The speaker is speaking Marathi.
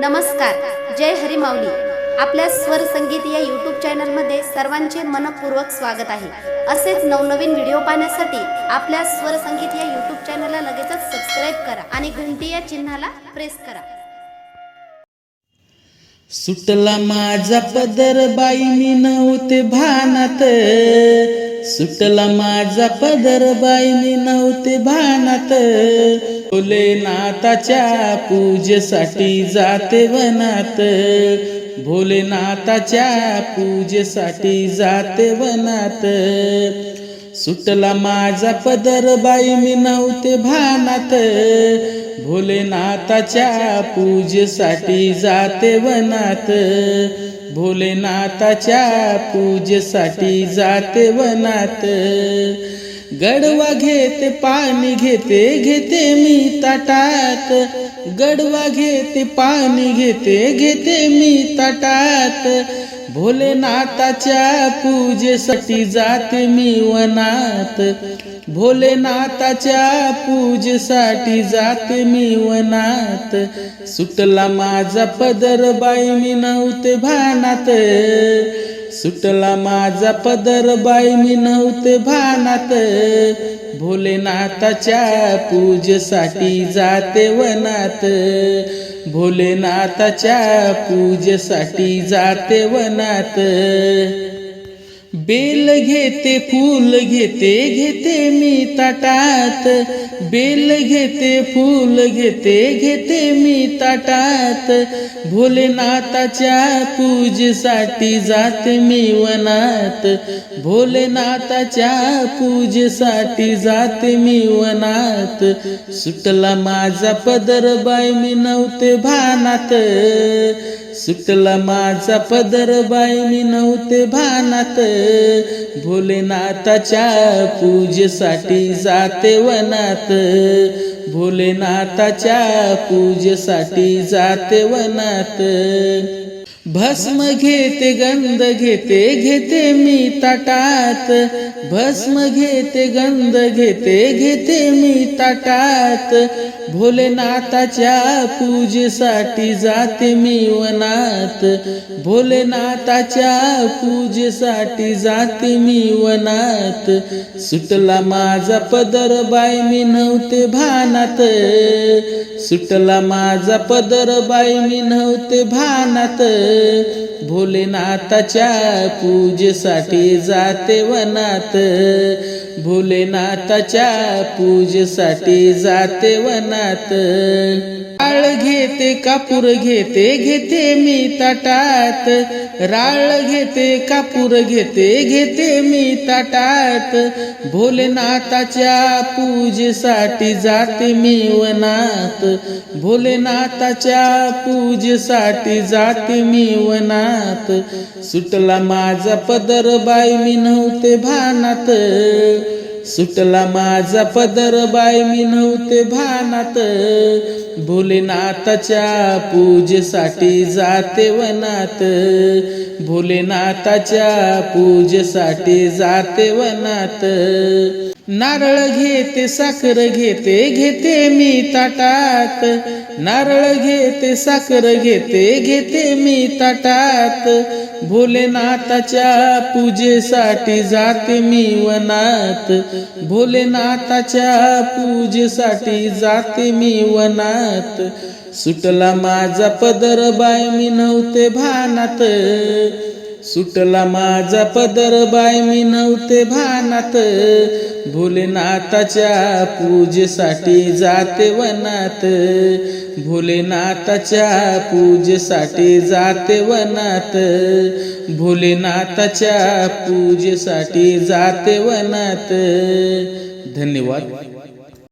नमस्कार जय हरी आपल्या स्वर संगीत या यूट्यूब चॅनलमध्ये सर्वांचे मनपूर्वक स्वागत आहे. असेच नवनवीन व्हिडिओ पाहण्यासाठी आपल्या स्वर संगीत या यूट्यूब चॅनलला लगेचच सबस्क्राईब करा आणि घंटी या चिन्हाला प्रेस करा. सुटला माझा पदर बाई मी नव्हते भानात. सुटला माझा पदर बाई नव्हते भानात. भोलेनाथाच्या पूजेसाठी जाते वनात. भोलेनाथाच्या पूजेसाठी जाते वनात. सुटला माझा पदर बाई मी नव्हते भानात. भोलेनाथाच्या पूजेसाठी जाते वनात. भोलेनाथाच्या पूजेसाठी जाते वनात. गडवा घेते पाणी घेते घेते मी ताटात. गडवा घेते पाणी घेते घेते मी ताटात. भोलेनाथाच्या पूजेसाठी जाते मी वनात. भोलेनाथाच्या पूजेसाठी जाते मी वनात. सुटला माझा पदर बाई मी नव्हते भानात. सुटला माझा पदर बाई मी नव्हते भानात. भोलेनाथाच्या पूजेसाठी जाते वनात. भोलेनाथाच्या पूजेसाठी जाते वनात. बेल घेते फूल घेते घेते मी ताटात. बेल घेते फूल घेते घेते मी ताटात. भोलेनाथाच्या पूजेसाठी जाते मी वनात. भोलेनाथाच्या पूजेसाठी जाते मी वनात. सुटला माझा पदर बाई मी नव्हते भानात. सुटला माझा पदर बाई मी नव्हते भानात. भोलेनाथाच्या पूजेसाठी जाते वनात. भोलेनाथाच्या पूजेसाठी जाते वनात. भस्म घेते गंध घेते घेते मी ताटात. भस्म घेते गंध घेते घेते मी ताटात. भोलेनाथाच्या पूजेसाठी जाते मी वनात. भोलेनाथाच्या पूजेसाठी जाते मी वनात. सुटला माझा पदर बाई मी नव्हते भानात. सुटला माझा पदर बाई मी नव्हते भानात. भोलेनाथाच्या पूजेसाठी जाते वनात. भोलेनाथाच्या पूजेसाठी जाते वनात. काळ घेते कापूर घेते घेते मी ताटात. राळ घेते कापूर घेते घेते मी ताटात. भोलेनाथाच्या पूजेसाठी जाते मी वनात. भोलेनाथाच्या पूजेसाठी जाते मी वनात. सुटला माझा पदर बाई मी नव्हते भानात. सुटला माझा पदर बाय मी नव्हते भानात. भोलेनाथाच्या पूजेसाठी जाते वनात. भोलेनाथाच्या पूजेसाठी जाते वनात. नारळ घेते साखर घेते घेते मी ताटात. नारळ घेते साखर घेते घेते मी ताटात. भोलेनाथाच्या पूजेसाठी जाते मी वनात. भोलेनाथाच्या पूजेसाठी जाते मी वनात. सुटला माझा पदर बाय मी नव्हते भानात. सुटला माझा पदर बाय मी नव्हते भानात. भोलेनाथाच्या पूजेसाठी जाते वनात. भोलेनाथाच्या पूजेसाठी जाते वनात. भोलेनाथाच्या पूजेसाठी जाते वनात. धन्यवाद.